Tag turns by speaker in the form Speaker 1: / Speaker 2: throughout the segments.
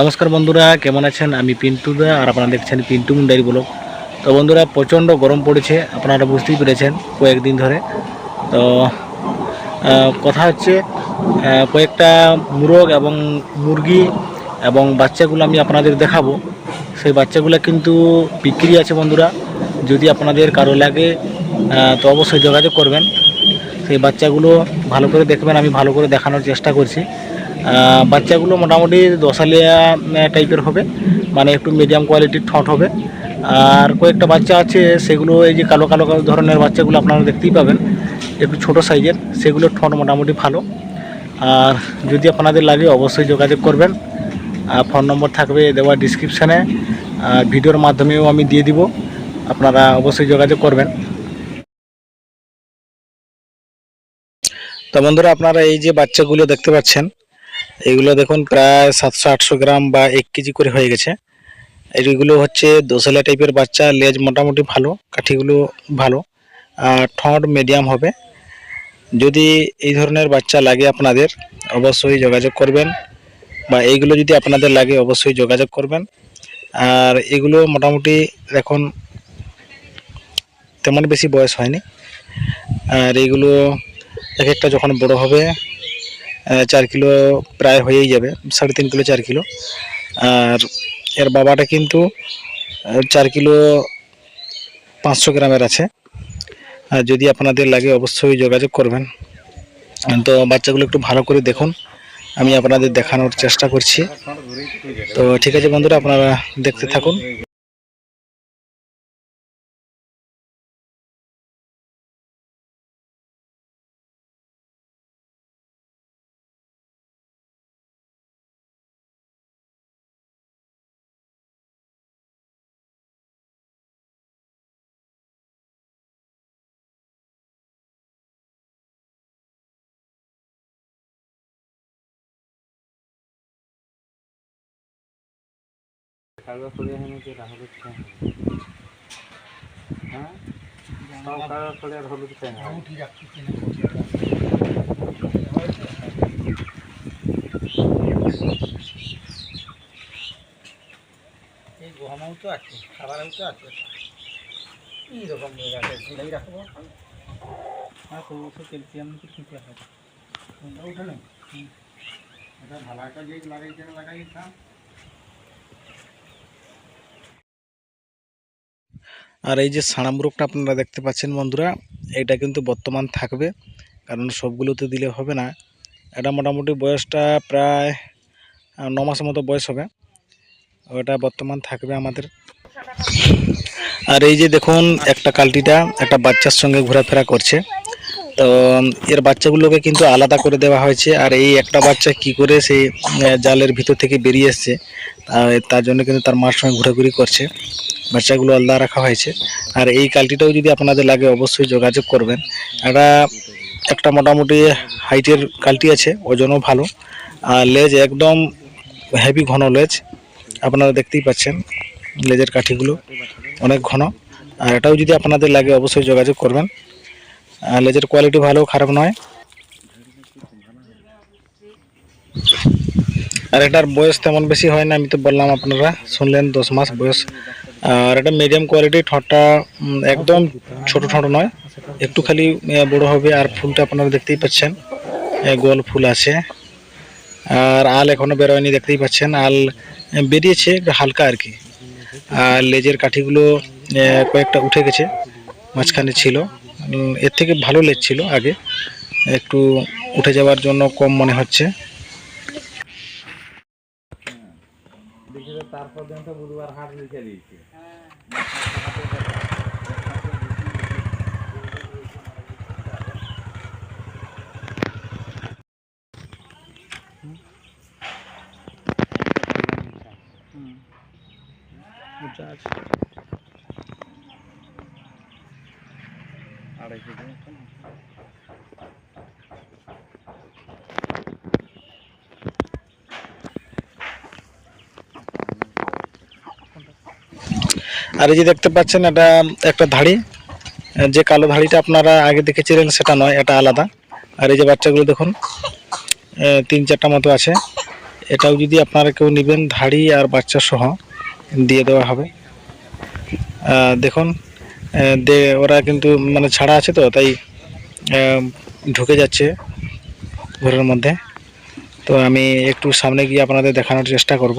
Speaker 1: নমস্কার বন্ধুরা, কেমন আছেন? আমি পিন্টু দা, আর আপনারা দেখছেন পিন্টু মুন্ডারি ব্লগ। তো বন্ধুরা, প্রচণ্ড গরম পড়েছে, আপনারা বুঝতেই পেরেছেন কয়েকদিন ধরে। তো কথা হচ্ছে কয়েকটা মুরগ এবং মুরগি এবং বাচ্চাগুলো আমি আপনাদের দেখাবো। সেই বাচ্চাগুলো কিন্তু বিক্রি আছে বন্ধুরা, যদি আপনাদের কারও লাগে তো অবশ্যই যোগাযোগ করবেন। সেই বাচ্চাগুলো ভালো করে দেখবেন, আমি ভালো করে দেখানোর চেষ্টা করছি। বাচ্চাগুলো মোটামুটি দশালিয়া টাইপের হবে। মানে একটু মিডিয়াম কোয়ালিটির ঠোঁট হবে। আর কয়েকটা বাচ্চা আছে, সেগুলো এই যে কালো কালো কালো ধরনের বাচ্চাগুলো আপনারা দেখতেই পাবেন। একটু ছোট সাইজের সেগুলোর ঠোঁট মোটামুটি ভালো। আর যদি আপনাদের লাগে, অবশ্যই যোগাযোগ করবেন। আর ফোন নম্বর থাকবে দেওয়া ডিসক্রিপশানে আর ভিডিওর মাধ্যমেও আমি দিয়ে দিব। আপনারা অবশ্যই যোগাযোগ করবেন। তো বন্ধুরা, আপনারা এই যে বাচ্চাগুলো দেখতে পাচ্ছেন এইগুলো দেখুন প্রায় সাতশো, আটশো গ্রাম বা এক কেজি করে হয়ে গেছে। এইগুলো হচ্ছে দোসলা টাইপের বাচ্চা, লেজ মোটামুটি ভালো, কাঠিগুলো ভালো, আর ঠোঁট মিডিয়াম হবে। যদি এই ধরনের বাচ্চা লাগে আপনাদের, অবশ্যই যোগাযোগ করবেন বা এইগুলো যদি আপনাদের লাগে, অবশ্যই যোগাযোগ করবেন। আর এগুলো মোটামুটি এখন তেমন বেশি বয়স হয়নি। আর এগুলো এক একটা যখন বড় হবে চার কিলো প্রায় হয়েই যাবে, সাড়ে তিন কিলো, চার কিলো। আর এর বাবাটা কিন্তু চার কিলো পাঁচশো গ্রামের আছে। আর যদি আপনাদের লাগে অবশ্যই যোগাযোগ করবেন। তো বাচ্চাগুলো একটু ভালো করে দেখুন, আমি আপনাদের দেখানোর চেষ্টা করছি। তো ঠিক আছে বন্ধুরা, আপনারা দেখতে থাকুন।
Speaker 2: কাগজ ছড়িয়ে হেনে যে হলুদ চাই হ্যাঁ। সব কাগজ ছড়িয়ে আর হলুদ চাই না
Speaker 1: এই গহমাও তো আছে খাবারও তো আছে। এইরকম ঝিলাই রাখব? হ্যাঁ তো ক্যালসিয়াম তো ঠিক কোনটা উঠে নেই
Speaker 2: এটা ভালো একটা যে লাগাইছে লাগাইছিলাম
Speaker 1: আর এই যে সাড়াম রোগটা আপনারা দেখতে পাচ্ছেন বন্ধুরা, এটা কিন্তু বর্তমান থাকবে, কারণ সবগুলোতে দিলে হবে না। এটা মোটামুটি বয়সটা প্রায় ন মাসের মতো বয়স হবে। ওটা বর্তমান থাকবে আমাদের। আর এই যে দেখুন, একটা কালটিটা একটা বাচ্চার সঙ্গে ঘোরাফেরা করছে। তো এর বাচ্চাগুলোকে কিন্তু আলাদা করে দেওয়া হয়েছে। আর এই একটা বাচ্চা কি করে সেই জালের ভিতর থেকে বেরিয়ে এসছে তার জন্য কিন্তু তার মার সঙ্গে ঘোরাঘুরি করছে। বাচ্চাগুলো আলাদা রাখা হয়েছে। আর এই কালটিটাও যদি আপনাদের লাগে, অবশ্যই যোগাযোগ করবেন। এটা একটা মোটামুটি হাইটের কালটি আছে, ওজনও ভালো। আর লেজ একদম হেভি ঘন লেজ, আপনারা দেখতেই পাচ্ছেন লেজের কাঠিগুলো অনেক ঘন। আর এটাও যদি আপনাদের লাগে, অবশ্যই যোগাযোগ করবেন। লেজের কোয়ালিটি ভালো, খারাপ নয়। আর এটার বয়স তেমন বেশি হয় না, আমি তো বললাম আপনারা শুনলেন, দশ মাস বয়স। আর এটা মিডিয়াম কোয়ালিটি ঠোঁটটা একদম ছোট ঠোঁট নয়, একটু খালি বড় হবে। আর ফুলটা আপনারা দেখতেই পাচ্ছেন গোল ফুল আছে। আর আল এখনও বেরোয়নি, দেখতেই পাচ্ছেন। আল বেরিয়েছে, একটু হালকা আর কি। আর লেজের কাঠিগুলো কয়েকটা উঠে গেছে, মাঝখানে ছিল। এর থেকে ভালো লেগছিল আগে একটু উঠে যাওয়ার জন্য কম মনে হচ্ছে
Speaker 2: তারপর বুধবার দিয়েছে
Speaker 1: আর এই যে দেখতে পাচ্ছেন এটা একটা ধাড়ি। যে কালো ধাড়িটা আপনারা আগে দেখেছিলেন সেটা নয়, এটা আলাদা। আর এই যে বাচ্চাগুলো দেখুন তিন চারটা মতো আছে। এটাও যদি আপনারা কেউ নেবেন, ধাড়ি আর বাচ্চা সহ দিয়ে দেওয়া হবে। দেখুন ওরা কিন্তু মানে ছাড়া আছে তো, তাই ঢুকে যাচ্ছে ঘরের মধ্যে। তো আমি একটু সামনে গিয়ে আপনাদের দেখানোর চেষ্টা করব।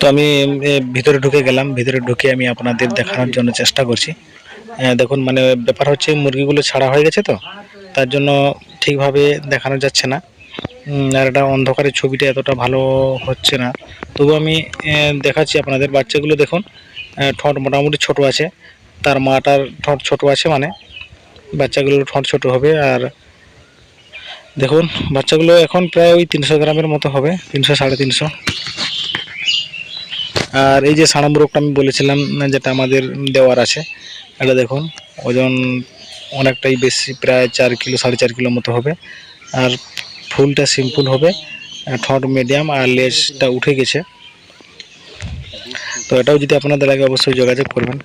Speaker 1: তো আমি ভিতরে ঢুকে গেলাম, ভিতরে ঢুকে আমি আপনাদের দেখানোর জন্য চেষ্টা করছি। দেখুন মানে ব্যাপার হচ্ছে, মুরগিগুলো ছাড়া হয়ে গেছে তো তার জন্য ঠিকভাবে দেখানো যাচ্ছে না। আর এটা অন্ধকারের ছবিটা এতটা ভালো হচ্ছে না। তবু আমি দেখাচ্ছি আপনাদের বাচ্চাগুলো দেখুন। ঠোঁট মোটামুটি ছোট আছে। তার মাটার ঠোঁট ছোট আছে মানে। বাচ্চাগুলোর ঠোঁট ছোট হবে আর দেখুন, বাচ্চাগুলো এখন প্রায় ওই তিনশো গ্রামের মতো হবে, তিনশো, সাড়ে তিনশো। আর এই যে সাড়া রোগটা আমি বলেছিলাম, যেটা আমাদের দেওয়ার আছে, এটা দেখুন, ওজন অনেকটাই বেশি, প্রায় চার কিলো, সাড়ে চার কিলো মতো হবে। আর ফুলটা সিম্পল হবে ঠট মিডিয়াম আর লেসটা উঠে গেছে। তো এটাও যদি আপনাদের লাগে অবশ্যই যোগাযোগ করবেন।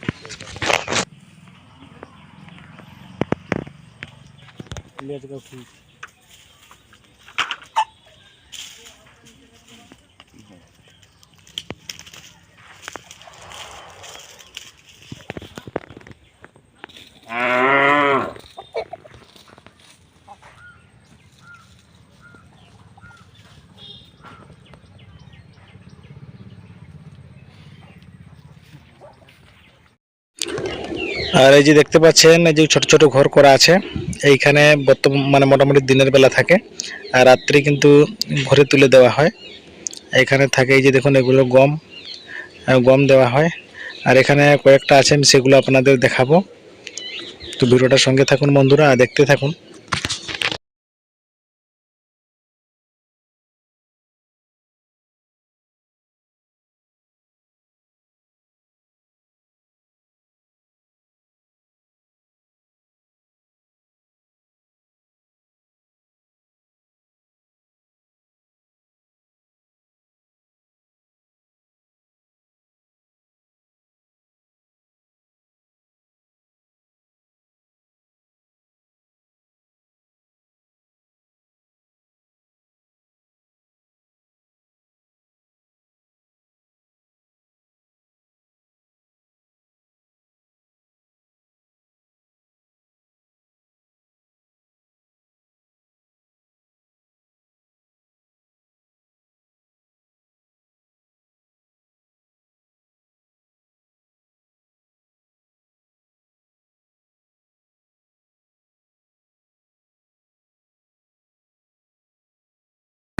Speaker 1: আর এই যে দেখতে পাচ্ছেন, এই যে ছোট ছোট ঘর করা আছে, এইখানে বর্তমান মানে মোটামুটি দিনের বেলা থাকে, আর রাত্রি কিন্তু ঘরে তুলে দেওয়া হয়। এখানে থাকে এই যে দেখুন, এগুলো গম গম দেওয়া হয়। আর এখানে কয়েকটা আছে, আমি সেগুলো আপনাদের দেখাবো। তো ভিডিওটার সঙ্গে থাকুন বন্ধুরা দেখতে থাকুন।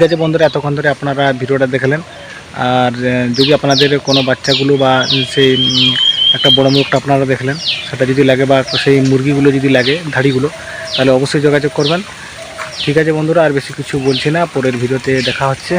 Speaker 1: আছে বন্ধুরা, এতক্ষণ ধরে আপনারা ভিডিওটা দেখলেন। আর যদি আপনাদের কোনো বাচ্চাগুলো বা সেই একটা বড় মুখটা আপনারা দেখলেন, সেটা যদি লাগে বা সেই মুরগিগুলো যদি লাগে, ধাড়িগুলো, তাহলে অবশ্যই যোগাযোগ করবেন। ঠিক আছে বন্ধুরা, আর বেশি কিছু বলছি না, পরের ভিডিওতে দেখা হচ্ছে।